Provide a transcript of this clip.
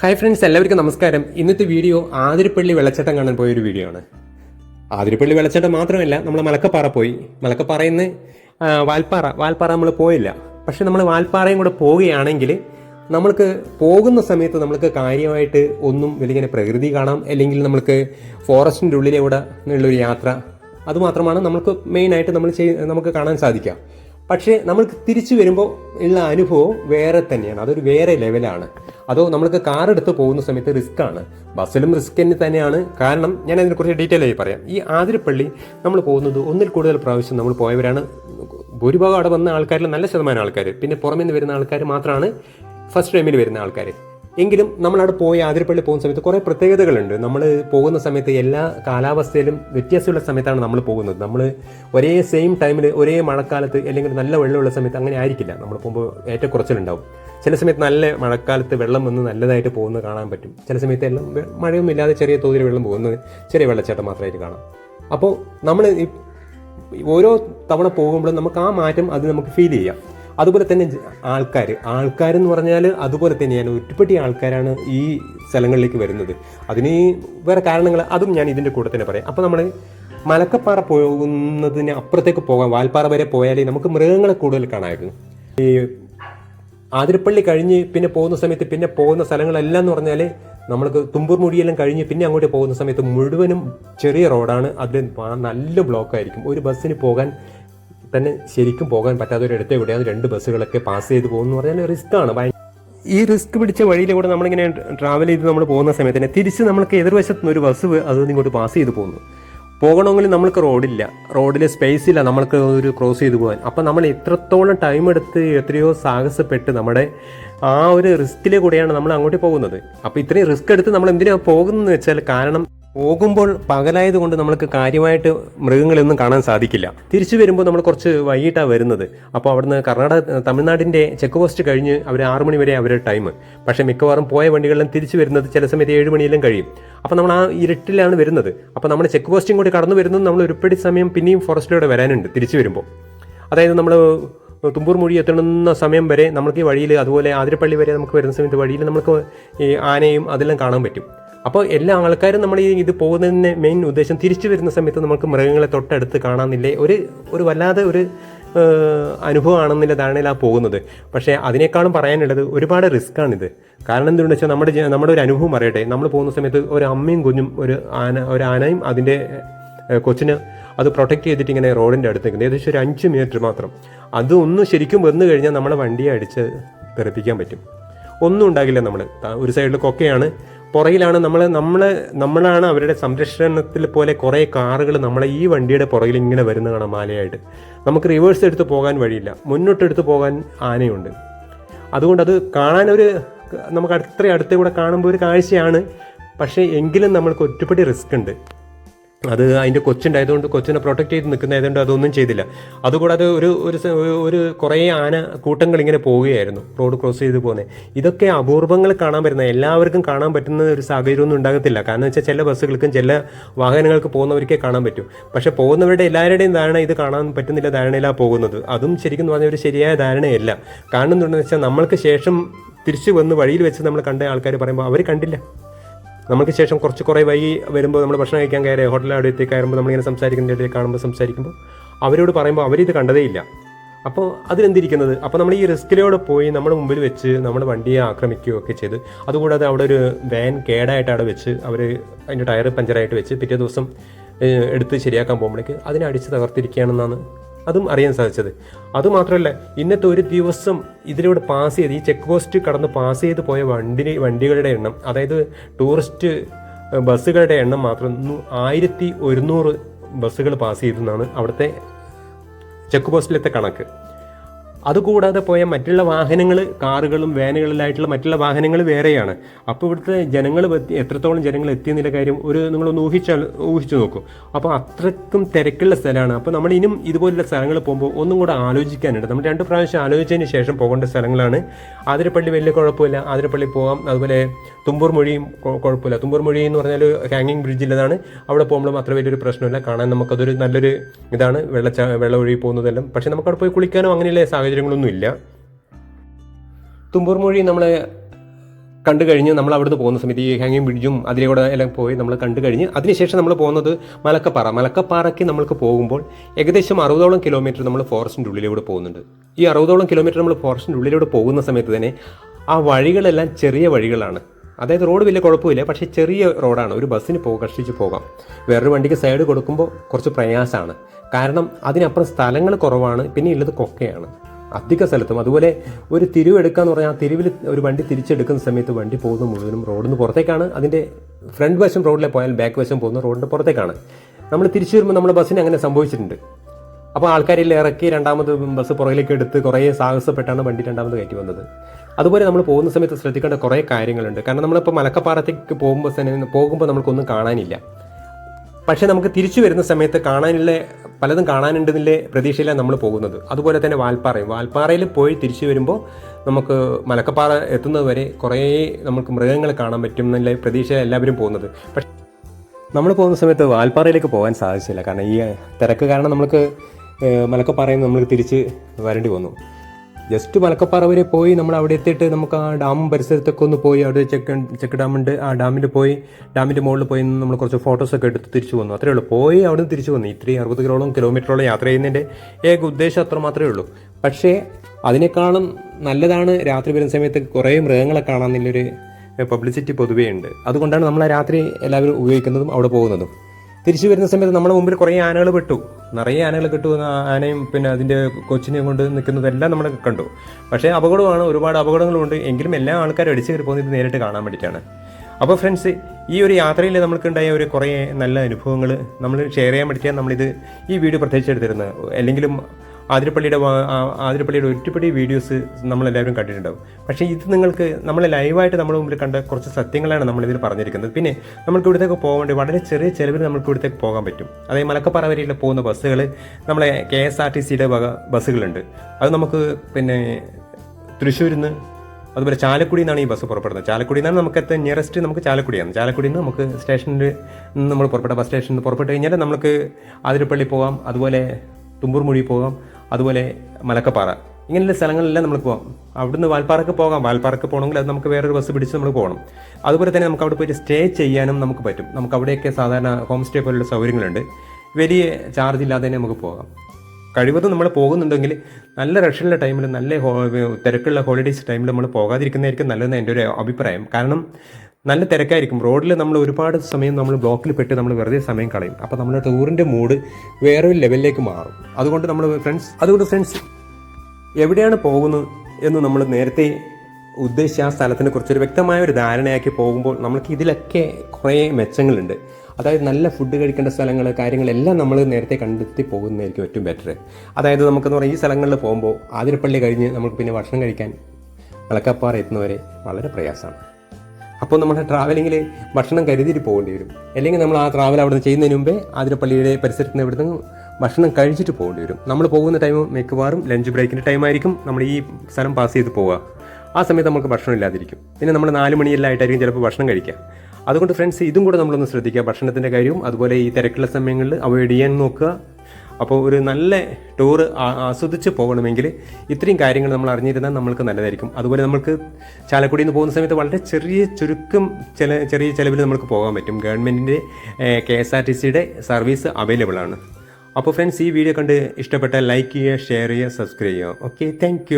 Hi friends എല്ലാവർക്കും നമസ്കാരം. ഇന്നത്തെ വീഡിയോ ആതിരപ്പള്ളി വെള്ളച്ചാട്ടം കാണാൻ പോയൊരു വീഡിയോ ആണ്. ആതിരപ്പള്ളി വെള്ളച്ചാട്ടം മാത്രമല്ല നമ്മൾ മലക്കപ്പാറ പോയി. മലക്കപ്പാറയിൽ നിന്ന് വാൽപ്പാറ. വാൽപ്പാറ നമ്മൾ പോയില്ല. പക്ഷെ നമ്മൾ വാൽപ്പാറയും കൂടെ പോവുകയാണെങ്കിൽ നമ്മൾക്ക് പോകുന്ന സമയത്ത് നമ്മൾക്ക് കാര്യമായിട്ട് ഒന്നും വലിയ പ്രകൃതി കാണാം. അല്ലെങ്കിൽ നമ്മൾക്ക് ഫോറസ്റ്റിന്റെ ഉള്ളിലൂടെ ഉള്ളൊരു യാത്ര. അതുമാത്രമാണ് നമുക്ക് മെയിനായിട്ട് നമ്മൾ ചെയ് നമുക്ക് കാണാൻ സാധിക്കുക. പക്ഷേ നമ്മൾക്ക് തിരിച്ചു വരുമ്പോൾ ഉള്ള അനുഭവം വേറെ തന്നെയാണ്. അതൊരു വേറെ ലെവലാണ് അതോ നമ്മൾക്ക് കാർ എടുത്ത് പോകുന്ന സമയത്ത് റിസ്ക് ആണ്. ബസ്സിലും റിസ്ക് തന്നെ തന്നെയാണ്. കാരണം ഞാൻ അതിനെക്കുറിച്ച് ഡീറ്റെയിൽ ആയി പറയാം. ഈ ആതിരപ്പള്ളി നമ്മൾ പോകുന്നത് ഒന്നിൽ കൂടുതൽ പ്രാവശ്യം നമ്മൾ പോയവരാണ്. ഭൂരിഭാഗം അവിടെ വന്ന ആൾക്കാരിൽ നല്ല ശതമാനം ആൾക്കാർ പിന്നെ പുറമേ നിന്ന് വരുന്ന ആൾക്കാർ മാത്രമാണ് ഫസ്റ്റ് ടൈമിൽ വരുന്ന ആൾക്കാർ എങ്കിലും നമ്മളവിടെ പോയി ആതിരപ്പള്ളി പോകുന്ന സമയത്ത് കുറേ പ്രത്യേകതകളുണ്ട്. നമ്മൾ പോകുന്ന സമയത്ത് എല്ലാ കാലാവസ്ഥയിലും വ്യത്യാസമുള്ള സമയത്താണ് നമ്മൾ പോകുന്നത്. നമ്മൾ ഒരേ സെയിം ടൈമിൽ ഒരേ മഴക്കാലത്ത് അല്ലെങ്കിൽ നല്ല വെള്ളമുള്ള സമയത്ത് അങ്ങനെ ആയിരിക്കില്ല. നമ്മൾ പോകുമ്പോൾ ഏറ്റക്കുറച്ചിലുണ്ടാവും ചില സമയത്ത് നല്ല മഴക്കാലത്ത് വെള്ളം വന്ന് നല്ലതായിട്ട് പോകുന്നത് കാണാൻ പറ്റും. ചില സമയത്ത് എല്ലാം മഴയൊന്നും ഇല്ലാതെ ചെറിയ തോതിൽ വെള്ളം പോകുന്നത് ചെറിയ വെള്ളച്ചാട്ടം മാത്രമായിട്ട് കാണാം. അപ്പോൾ നമ്മൾ ഓരോ തവണ പോകുമ്പോഴും നമുക്ക് ആ മാറ്റം അത് നമുക്ക് ഫീൽ ചെയ്യാം. അതുപോലെ തന്നെ ആൾക്കാർ ആൾക്കാരെന്ന് പറഞ്ഞാൽ അതുപോലെ തന്നെയാണ് ഒറ്റപ്പെട്ടിയ ആൾക്കാരാണ് ഈ സ്ഥലങ്ങളിലേക്ക് വരുന്നത്. അതിന് വേറെ കാരണങ്ങൾ അതും ഞാൻ ഇതിന്റെ കൂടെ തന്നെ പറയാം. അപ്പോൾ നമ്മൾ മലക്കപ്പാറ പോകുന്നതിന് അപ്പുറത്തേക്ക് പോകാം. വാൽപ്പാറ വരെ പോയാലേ നമുക്ക് മൃഗങ്ങളെ കൂടുതൽ കാണാമായിരുന്നു ഈ ആതിരപ്പള്ളി കഴിഞ്ഞ് പിന്നെ പോകുന്ന സമയത്ത് പിന്നെ പോകുന്ന സ്ഥലങ്ങളെല്ലാം എന്ന് പറഞ്ഞാൽ നമ്മൾക്ക് തുമ്പൂർ മുടിയെല്ലാം കഴിഞ്ഞ് പിന്നെ അങ്ങോട്ട് പോകുന്ന സമയത്ത് മുഴുവനും ചെറിയ റോഡാണ്. അതിൽ നല്ല ബ്ലോക്കായിരിക്കും. ഒരു ബസ്സിന് പോകാൻ തന്നെ ശരിക്കും പോകാൻ പറ്റാത്ത ഒരു ഇടത്തെ കൂടെയാണ് രണ്ട് ബസ്സുകളൊക്കെ പാസ് ചെയ്ത് പോകുന്നു പറഞ്ഞാൽ റിസ്ക് ആണ് ഈ റിസ്ക് പിടിച്ച വഴിയിലൂടെ നമ്മളിങ്ങനെ ട്രാവൽ ചെയ്ത് നമ്മൾ പോകുന്ന സമയത്ത് തന്നെ തിരിച്ച് നമ്മൾക്ക് എതിർവശത്ത് നിന്ന് ഒരു ബസ് അത് ഇങ്ങോട്ട് പാസ് ചെയ്ത് പോകുന്നു. പോകണമെങ്കിൽ നമ്മൾക്ക് റോഡില്ല റോഡിലെ സ്പേസ് ഇല്ല. നമ്മൾക്ക് ഒരു ക്രോസ് ചെയ്ത് പോകാൻ. അപ്പം നമ്മൾ എത്രത്തോളം ടൈം എടുത്ത് എത്രയോ സാഹസപ്പെട്ട് നമ്മുടെ ആ ഒരു റിസ്കിലെ കൂടെയാണ് നമ്മൾ അങ്ങോട്ട് പോകുന്നത്. അപ്പോൾ ഇത്രയും റിസ്ക് എടുത്ത് നമ്മൾ എന്തിനാണ് പോകുന്നതെന്ന് വെച്ചാൽ കാരണം പോകുമ്പോൾ പകലായത് കൊണ്ട് നമ്മൾക്ക് കാര്യമായിട്ട് മൃഗങ്ങളൊന്നും കാണാൻ സാധിക്കില്ല. തിരിച്ചു വരുമ്പോൾ നമ്മൾ കുറച്ച് വൈകിട്ടാണ് വരുന്നത്. അപ്പോൾ അവിടുന്ന് കർണാടക തമിഴ്നാടിന്റെ ചെക്ക് പോസ്റ്റ് കഴിഞ്ഞ് അവർ ആറ് മണി വരെ അവരുടെ ടൈം. പക്ഷേ മിക്കവാറും പോയ വണ്ടികളിലും തിരിച്ചു വരുന്നത് ചില സമയത്ത് ഏഴ് മണിയെല്ലാം കഴിയും. അപ്പോൾ നമ്മൾ ആ ഇരുട്ടിലാണ് വരുന്നത്. അപ്പോൾ നമ്മൾ ചെക്ക് പോസ്റ്റും കൂടി കടന്നു വരുന്നത് നമ്മൾ ഒരുപടി സമയം പിന്നെയും ഫോറസ്റ്റിലൂടെ വരാനുണ്ട് തിരിച്ചു വരുമ്പോൾ. അതായത് നമ്മൾ തുമ്പൂർ മൊഴി എത്തണുന്ന സമയം വരെ നമുക്ക് ഈ വഴിയിൽ അതുപോലെ ആതിരപ്പള്ളി വരെ നമുക്ക് വരുന്ന സമയത്ത് വഴിയിൽ നമുക്ക് ഈ ആനയും അതെല്ലാം കാണാൻ പറ്റും. അപ്പോൾ എല്ലാ ആൾക്കാരും നമ്മൾ ഈ ഇത് പോകുന്നതിന് മെയിൻ ഉദ്ദേശം തിരിച്ചു വരുന്ന സമയത്ത് നമുക്ക് മൃഗങ്ങളെ തൊട്ടടുത്ത് കാണാമെന്നില്ലേ ഒരു ഒരു വല്ലാതെ ഒരു ഏഹ്, ആ പോകുന്നത്. പക്ഷേ അതിനേക്കാളും പറയാനുള്ളത് ഒരുപാട് റിസ്ക് ആണിത്. കാരണം എന്തുകൊണ്ടെന്ന് വെച്ചാൽ നമ്മുടെ നമ്മുടെ ഒരു അനുഭവം പറയട്ടെ നമ്മൾ പോകുന്ന സമയത്ത് ഒരു അമ്മയും കുഞ്ഞും ഒരു ആന ഒരു ആനയും അതിന്റെ കൊച്ചിന് അത് പ്രൊട്ടക്റ്റ് ചെയ്തിട്ട് ഇങ്ങനെ റോഡിന്റെ അടുത്ത് നിൽക്കുന്നത് ഏകദേശം ഒരു അഞ്ച് മീറ്റർ മാത്രം. അത് ഒന്ന് ശരിക്കും വന്നു കഴിഞ്ഞാൽ നമ്മളെ വണ്ടിയെ അടിച്ച് തെറിപ്പിക്കാൻ പറ്റും. ഒന്നും ഉണ്ടാകില്ല നമ്മൾ ഒരു സൈഡിൽ കൊക്കയാണ്. പുറകിലാണ് നമ്മൾ നമ്മൾ നമ്മളാണ് അവരുടെ സംരക്ഷണത്തിൽ പോലെ കുറേ കാറുകൾ നമ്മളെ ഈ വണ്ടിയുടെ പുറകിൽ ഇങ്ങനെ വരുന്ന കാണാം മാലയായിട്ട്. നമുക്ക് റിവേഴ്സ് എടുത്ത് പോകാൻ വഴിയില്ല. മുന്നോട്ടെടുത്ത് പോകാൻ ആനയുണ്ട്. അതുകൊണ്ട് അത് കാണാൻ ഒരു നമുക്ക് അത്രയും അടുത്ത് കൂടെ കാണുമ്പോൾ ഒരു കാഴ്ചയാണ്. പക്ഷേ എങ്കിലും നമ്മൾക്ക് ഒറ്റപ്പെടി റിസ്ക് ഉണ്ട്. അത് അതിന്റെ കൊച്ചുണ്ടായതുകൊണ്ട് കൊച്ചിനെ പ്രൊട്ടക്ട് ചെയ്ത് നിൽക്കുന്നതായതുകൊണ്ട് അതൊന്നും ചെയ്തില്ല. അതുകൂടാതെ ഒരു ഒരു ഒരു- കുറേ ആന കൂട്ടങ്ങൾ ഇങ്ങനെ പോവുകയായിരുന്നു റോഡ് ക്രോസ് ചെയ്ത് പോകുന്നത് ഇതൊക്കെ അപൂർവങ്ങൾ കാണാൻ പറ്റുന്ന എല്ലാവർക്കും കാണാൻ പറ്റുന്ന ഒരു സാഹചര്യമൊന്നും ഉണ്ടാകത്തില്ല. കാരണം വെച്ചാൽ ചില ബസ്സുകൾക്കും ചില വാഹനങ്ങൾക്ക് പോകുന്നവർക്കേ കാണാൻ പറ്റും. പക്ഷെ പോകുന്നവരുടെ എല്ലാവരുടെയും ധാരണ ഇത് കാണാൻ പറ്റുന്നില്ല ധാരണയിലാണ് പോകുന്നത്. അതും ശരിക്കും പറഞ്ഞാൽ ഒരു ശരിയായ ധാരണയല്ല. കാരണം എന്താണെന്ന് വെച്ചാൽ നമ്മൾക്ക് ശേഷം തിരിച്ചു വന്ന് വഴിയിൽ വെച്ച് നമ്മൾ കണ്ട ആൾക്കാർ പറയുമ്പോൾ അവർ കണ്ടില്ല. നമുക്ക് ശേഷം കുറച്ച് കുറേ വൈകി വരുമ്പോൾ നമ്മൾ ഭക്ഷണം കഴിക്കാൻ കയറി ഹോട്ടലിൽ അവിടെ എത്തി കയറുമ്പോൾ നമ്മളിങ്ങനെ സംസാരിക്കുന്ന ഇടയിൽ കാണുമ്പോൾ സംസാരിക്കുമ്പോൾ അവരോട് പറയുമ്പോൾ അവരിത് കണ്ടതേ ഇല്ല. അപ്പോൾ അതിലെന്തിരിക്കുന്നത്? അപ്പോൾ നമ്മൾ ഈ റിസ്കിലൂടെ പോയി നമ്മുടെ മുമ്പിൽ വെച്ച് നമ്മുടെ വണ്ടിയെ ആക്രമിക്കുകയോ ഒക്കെ ചെയ്ത് അതുകൂടാതെ അവിടെ ഒരു വാൻ കേടായിട്ട് അവിടെ വെച്ച് അവർ അതിന്റെ ടയർ പഞ്ചറായിട്ട് വെച്ച് പിറ്റേ ദിവസം എടുത്ത് ശരിയാക്കാൻ പോകുമ്പോഴേക്ക് അതിനെ അടിച്ച് തകർത്തിരിക്കുകയാണെന്നാണ് അതും അറിയാൻ സാധിച്ചത്. അതുമാത്രമല്ല ഇന്നത്തെ ഒരു ദിവസം ഇതിലൂടെ പാസ് ചെയ്ത് ഈ ചെക്ക് പോസ്റ്റ് കടന്ന് പാസ് ചെയ്ത് പോയ വണ്ടി വണ്ടികളുടെ എണ്ണം അതായത് ടൂറിസ്റ്റ് ബസ്സുകളുടെ എണ്ണം മാത്രം ആയിരത്തി ഒരുന്നൂറ് ബസ്സുകൾ പാസ് ചെയ്തെന്നാണ് അവിടുത്തെ ചെക്ക് പോസ്റ്റിലത്തെ കണക്ക്. അതുകൂടാതെ പോയ മറ്റുള്ള വാഹനങ്ങൾ കാറുകളും വാനുകളിലായിട്ടുള്ള മറ്റുള്ള വാഹനങ്ങൾ വേറെയാണ്. അപ്പോൾ ഇവിടുത്തെ ജനങ്ങൾ എത്രത്തോളം ജനങ്ങൾ എത്തിയെന്നില്ല കാര്യം ഒരു നിങ്ങളൊന്ന് ഊഹിച്ചാൽ ഊഹിച്ചു നോക്കൂ. അപ്പോൾ അത്രക്കും തിരക്കുള്ള സ്ഥലമാണ്. അപ്പോൾ നമ്മൾ ഇനിയും ഇതുപോലുള്ള സ്ഥലങ്ങൾ പോകുമ്പോൾ ഒന്നും കൂടെ ആലോചിക്കാനുണ്ട്. നമ്മൾ രണ്ട് പ്രാവശ്യം ആലോചിച്ചതിന് ശേഷം പോകേണ്ട സ്ഥലങ്ങളാണ്. ആതിരപ്പള്ളി വലിയ കുഴപ്പമില്ല. ആതിരപ്പള്ളി പോകാം അതുപോലെ തുമ്പൂർ മൊഴിയും കുഴപ്പമില്ല. തുമ്പൂർ മൊഴി എന്ന് പറഞ്ഞാൽ ഹാങ്ങിങ് ബ്രിഡ്ജിലതാണ് അവിടെ പോകുമ്പോഴും അത്ര വലിയൊരു പ്രശ്നമില്ല. കാണാൻ നമുക്കതൊരു നല്ലൊരു ഇതാണ്. വെള്ളച്ച വെള്ളം ഒഴുകി പോകുന്നതെല്ലാം. പക്ഷേ നമുക്ക് അവിടെ പോയി കുളിക്കാനോ അങ്ങനെയുള്ള സാഹചര്യങ്ങളൊന്നും ഇല്ല തുമ്പൂർ മൊഴി നമ്മൾ കണ്ടു കഴിഞ്ഞ് നമ്മൾ അവിടുന്ന് പോകുന്ന സമയത്ത് ഈ ഹാങ്ങിങ് ബ്രിഡ്ജും അതിലൂടെ എല്ലാം പോയി നമ്മൾ കണ്ടു കഴിഞ്ഞ് അതിനുശേഷം നമ്മൾ പോകുന്നത് മലക്കപ്പാറ. മലക്കപ്പാറയ്ക്ക് നമ്മൾക്ക് പോകുമ്പോൾ ഏകദേശം അറുപതോളം കിലോമീറ്റർ നമ്മൾ ഫോറസ്റ്റിന്റെ ഉള്ളിലൂടെ പോകുന്നുണ്ട്. ഈ അറുപതോളം കിലോമീറ്റർ നമ്മൾ ഫോറസ്റ്റിന്റെ ഉള്ളിലൂടെ പോകുന്ന സമയത്ത് തന്നെ ആ വഴികളെല്ലാം ചെറിയ വഴികളാണ്. അതായത് റോഡ് വലിയ കുഴപ്പമില്ല പക്ഷേ ചെറിയ റോഡാണ് ഒരു ബസ്സിന് പോകും കഷ്ടിച്ച് പോകാം. വേറൊരു വണ്ടിക്ക് സൈഡ് കൊടുക്കുമ്പോൾ കുറച്ച് പ്രയാസമാണ്. കാരണം അതിനപ്പുറം സ്ഥലങ്ങൾ കുറവാണ് പിന്നെ ഉള്ളത് കൊക്കയാണ്. അധിക സ്ഥലത്തും. അതുപോലെ ഒരു തിരിവ് എന്ന് പറഞ്ഞാൽ ആ തിരിവിൽ ഒരു വണ്ടി തിരിച്ചെടുക്കുന്ന സമയത്ത് വണ്ടി പോകുന്ന മുഴുവനും റോഡിൽ നിന്ന് പുറത്തേക്കാണ്. അതിന്റെ ഫ്രണ്ട് വശം റോഡിലെ പോയാൽ ബാക്ക് വശം പോകുന്ന റോഡിന്റെ പുറത്തേക്കാണ്. നമ്മൾ തിരിച്ചു വരുമ്പോൾ നമ്മുടെ ബസ്സിന് അങ്ങനെ സംഭവിച്ചിട്ടുണ്ട്. അപ്പോൾ ആൾക്കാരിൽ ഇറക്കി രണ്ടാമത് ബസ് പുറകിലേക്ക് എടുത്ത് കുറേ സാഹസപ്പെട്ടാണ് വണ്ടി രണ്ടാമത് കയറ്റി വന്നത്. അതുപോലെ നമ്മൾ പോകുന്ന സമയത്ത് ശ്രദ്ധിക്കേണ്ട കുറേ കാര്യങ്ങളുണ്ട്. കാരണം നമ്മളിപ്പോൾ മലക്കപ്പാറത്തേക്ക് പോകുമ്പോൾ തന്നെ പോകുമ്പോൾ നമുക്കൊന്നും കാണാനില്ല. പക്ഷേ നമുക്ക് തിരിച്ചു വരുന്ന സമയത്ത് കാണാനുള്ള പലതും കാണാനുണ്ടെന്നില്ലേ പ്രതീക്ഷയിലാണ് നമ്മൾ പോകുന്നത്. അതുപോലെ തന്നെ വാൽപ്പാറയും. വാൽപ്പാറയിൽ പോയി തിരിച്ചു വരുമ്പോൾ നമുക്ക് മലക്കപ്പാറ എത്തുന്നത് വരെ കുറേ നമുക്ക് മൃഗങ്ങളെ കാണാൻ പറ്റും എന്നുള്ള പ്രതീക്ഷ എല്ലാവരും പോകുന്നത്. പക്ഷേ നമ്മൾ പോകുന്ന സമയത്ത് വാൽപ്പാറയിലേക്ക് പോകാൻ സാധിച്ചില്ല. കാരണം ഈ തിരക്ക് കാരണം നമുക്ക് മലക്കപ്പാറയിൽ നിന്ന് നമ്മൾ തിരിച്ച് വരേണ്ടി വന്നു. ജസ്റ്റ് മലക്കപ്പാറ വരെ പോയി നമ്മൾ അവിടെ എത്തിയിട്ട് നമുക്ക് ആ ഡാം പരിസരത്തൊക്കെ ഒന്ന് പോയി അവിടെ ചെക്ക് ചെക്ക് ഡാമുണ്ട്. ആ ഡാമിൽ പോയി ഡാമിന്റെ മുകളിൽ പോയി നമ്മൾ കുറച്ച് ഫോട്ടോസൊക്കെ എടുത്ത് തിരിച്ചു വന്നു. അത്രേ ഉള്ളൂ. പോയി അവിടെ നിന്ന് തിരിച്ചു വന്നു. ഇത്രയും അറുപത് കിലോളം കിലോമീറ്ററോളം യാത്ര ചെയ്യുന്നതിന്റെ ഏക ഉദ്ദേശം അത്ര മാത്രമേ ഉള്ളൂ. പക്ഷേ അതിനേക്കാളും നല്ലതാണ് രാത്രി വരുന്ന സമയത്ത് കുറേ മൃഗങ്ങളെ നല്ലൊരു പബ്ലിസിറ്റി പൊതുവേ ഉണ്ട്. അതുകൊണ്ടാണ് നമ്മൾ രാത്രി എല്ലാവരും ഉപയോഗിക്കുന്നതും അവിടെ പോകുന്നതും. തിരിച്ചു വരുന്ന സമയത്ത് നമ്മുടെ മുമ്പിൽ കുറേ ആനകൾ പെട്ടു. നിറയെ ആനകൾ കിട്ടു ആനയും പിന്നെ അതിന്റെ കൊച്ചിനെയും കൊണ്ട് നിൽക്കുന്നതെല്ലാം നമ്മൾ കണ്ടു. പക്ഷേ അപകടമാണ് ഒരുപാട് അപകടങ്ങളുണ്ട്. എങ്കിലും എല്ലാ ആൾക്കാരും അടിച്ചു കയറി പോകുന്നത് നേരിട്ട് കാണാൻ വേണ്ടിയിട്ടാണ്. അപ്പോൾ ഫ്രണ്ട്സ് ഈ ഒരു യാത്രയിൽ നമ്മൾക്കുണ്ടായ ഒരു കുറേ നല്ല അനുഭവങ്ങൾ നമ്മൾ ഷെയർ ചെയ്യാൻ വേണ്ടിയിട്ടാണ് നമ്മളിത് ഈ വീഡിയോ പ്രത്യേകിച്ച് എടുത്തിരുന്നത്. അല്ലെങ്കിലും ആതിരപ്പള്ളിയുടെ ആതിരപ്പള്ളിയുടെ ഒറ്റപ്പടി വീഡിയോസ് നമ്മളെല്ലാവരും കണ്ടിട്ടുണ്ടാവും. പക്ഷേ ഇത് നിങ്ങൾക്ക് നമ്മൾ ലൈവായിട്ട് നമ്മുടെ മുമ്പിൽ കണ്ട കുറച്ച് സത്യങ്ങളാണ് നമ്മളിതിൽ പറഞ്ഞിരിക്കുന്നത്. പിന്നെ നമുക്ക് ഇവിടത്തേക്ക് പോകേണ്ടി വളരെ ചെറിയ ചിലവിൽ നമുക്ക് ഇവിടത്തേക്ക് പോകാൻ പറ്റും. അതായത് മലക്കപ്പാറ വരെയിൽ പോകുന്ന ബസ്സുകൾ നമ്മളെ കെ എസ് ആർ ടി സിയുടെ വക ബസ്സുകളുണ്ട്. അത് നമുക്ക് പിന്നെ തൃശ്ശൂരിൽ നിന്ന് അതുപോലെ ചാലക്കുടിയിൽ നിന്നാണ് ഈ ബസ് പുറപ്പെടുന്നത്. ചാലക്കുടിയിൽ നിന്നാണ് നമുക്ക് എത്താൻ നിയറസ്റ്റ് നമുക്ക് ചാലക്കുടിയാണ്. ചാലക്കുടിയിൽ നിന്ന് നമുക്ക് സ്റ്റേഷനിൽ നിന്ന് നമ്മൾ പുറപ്പെട്ട ബസ് സ്റ്റേഷനിൽ നിന്ന് പുറപ്പെട്ട് കഴിഞ്ഞാൽ നമുക്ക് ആതിരപ്പള്ളി പോകാം. അതുപോലെ തുമ്പൂർമുഴി പോകാം. അതുപോലെ മലക്കപ്പാറ. ഇങ്ങനെയുള്ള സ്ഥലങ്ങളിലെല്ലാം നമുക്ക് പോകാം അവിടുന്ന് വാൽപ്പാറക്ക് പോകാം. വാൽപ്പാറക്ക് പോകണമെങ്കിൽ അത് നമുക്ക് വേറൊരു ബസ് പിടിച്ച് നമ്മൾ പോകണം. അതുപോലെ തന്നെ നമുക്ക് അവിടെ പോയിട്ട് സ്റ്റേ ചെയ്യാനും നമുക്ക് പറ്റും. നമുക്ക് അവിടെയൊക്കെ സാധാരണ ഹോം സ്റ്റേ പോലുള്ള സൗകര്യങ്ങളുണ്ട്. വലിയ ചാർജ് ഇല്ലാതെ തന്നെ നമുക്ക് പോകാം. കഴിവതും നമ്മൾ പോകുന്നുണ്ടെങ്കിൽ നല്ല റഷുള്ള ടൈമിൽ നല്ല തിരക്കുള്ള ഹോളിഡേയ്സ് ടൈമിൽ നമ്മൾ പോകാതിരിക്കുന്നതായിരിക്കും നല്ലതെന്ന് എന്റെ ഒരു അഭിപ്രായം. കാരണം നല്ല തിരക്കായിരിക്കും. റോഡിൽ നമ്മൾ ഒരുപാട് സമയം നമ്മൾ ബ്ലോക്കിൽ പെട്ട് നമ്മൾ വെറുതെ സമയം കളയും. അപ്പോൾ നമ്മുടെ ടൂറിന്റെ മൂഡ് വേറൊരു ലെവലിലേക്ക് മാറും. അതുകൊണ്ട് നമ്മൾ ഫ്രണ്ട്സ് അതുകൊണ്ട് ഫ്രണ്ട്സ് എവിടെയാണ് പോകുന്നത് എന്ന് നമ്മൾ നേരത്തെ ഉദ്ദേശിച്ച ആ സ്ഥലത്തിനെ കുറിച്ചൊരു വ്യക്തമായ ഒരു ധാരണയാക്കി പോകുമ്പോൾ നമുക്ക് ഇതിലൊക്കെ കുറേ മെച്ചങ്ങളുണ്ട്. അതായത് നല്ല ഫുഡ് കഴിക്കേണ്ട സ്ഥലങ്ങൾ കാര്യങ്ങളെല്ലാം നമ്മൾ നേരത്തെ കണ്ടെത്തി പോകുന്നതായിരിക്കും ഏറ്റവും ബെറ്റർ അതായത് നമുക്കെന്ന് പറഞ്ഞാൽ ഈ സ്ഥലങ്ങളിൽ പോകുമ്പോൾ ആതിരപ്പള്ളി കഴിഞ്ഞ് നമുക്ക് പിന്നെ ഭക്ഷണം കഴിക്കാൻ മലക്കപ്പാറ എത്തുന്നവരെ വളരെ പ്രയാസമാണ്. അപ്പോൾ നമ്മുടെ ട്രാവലിങ്ങിൽ ഭക്ഷണം കരുതിയിട്ട് പോകേണ്ടി വരും. അല്ലെങ്കിൽ നമ്മൾ ആ ട്രാവൽ അവിടെ നിന്ന് ചെയ്യുന്നതിന് മുമ്പേ ആതിരപ്പള്ളിയുടെ പരിസരത്ത് നിന്ന് ഇവിടുന്ന് ഭക്ഷണം കഴിച്ചിട്ട് പോകേണ്ടി വരും. നമ്മൾ പോകുന്ന ടൈം മിക്കവാറും ലഞ്ച് ബ്രേക്കിന്റെ ടൈമായിരിക്കും നമ്മൾ ഈ സ്ഥലം പാസ് ചെയ്ത് പോവുക. ആ സമയത്ത് നമുക്ക് ഭക്ഷണം ഇല്ലാതിരിക്കും. പിന്നെ നമ്മൾ നാല് മണിയെല്ലാം ആയിട്ടായിരിക്കും ചിലപ്പോൾ ഭക്ഷണം കഴിക്കുക. അതുകൊണ്ട് ഫ്രണ്ട്സ് ഇതും കൂടെ നമ്മളൊന്ന് ശ്രദ്ധിക്കുക. ഭക്ഷണത്തിന്റെ കാര്യവും അതുപോലെ ഈ തിരക്കുള്ള സമയങ്ങളിൽ അവോയ്ഡ് ചെയ്യാൻ നോക്കുക. അപ്പോൾ ഒരു നല്ല ടൂർ ആസ്വദിച്ച് പോകണമെങ്കിൽ ഇത്രയും കാര്യങ്ങൾ നമ്മൾ അറിഞ്ഞിരുന്നാൽ നമ്മൾക്ക് നല്ലതായിരിക്കും. അതുപോലെ നമുക്ക് ചാലക്കുടിയിൽ നിന്ന് പോകുന്ന സമയത്ത് വളരെ ചെറിയ ചുരുക്കം ചില ചെറിയ ചിലവിൽ നമുക്ക് പോകാൻ പറ്റും. ഗവൺമെന്റിന്റെ കെ എസ് ആർ ടി സിയുടെ സർവീസ് അവൈലബിൾ ആണ്. അപ്പോൾ ഫ്രണ്ട്സ് ഈ വീഡിയോ കണ്ട് ഇഷ്ടപ്പെട്ടാൽ ലൈക്ക് ചെയ്യുക ഷെയർ ചെയ്യുക സബ്സ്ക്രൈബ് ചെയ്യുക. Okay thank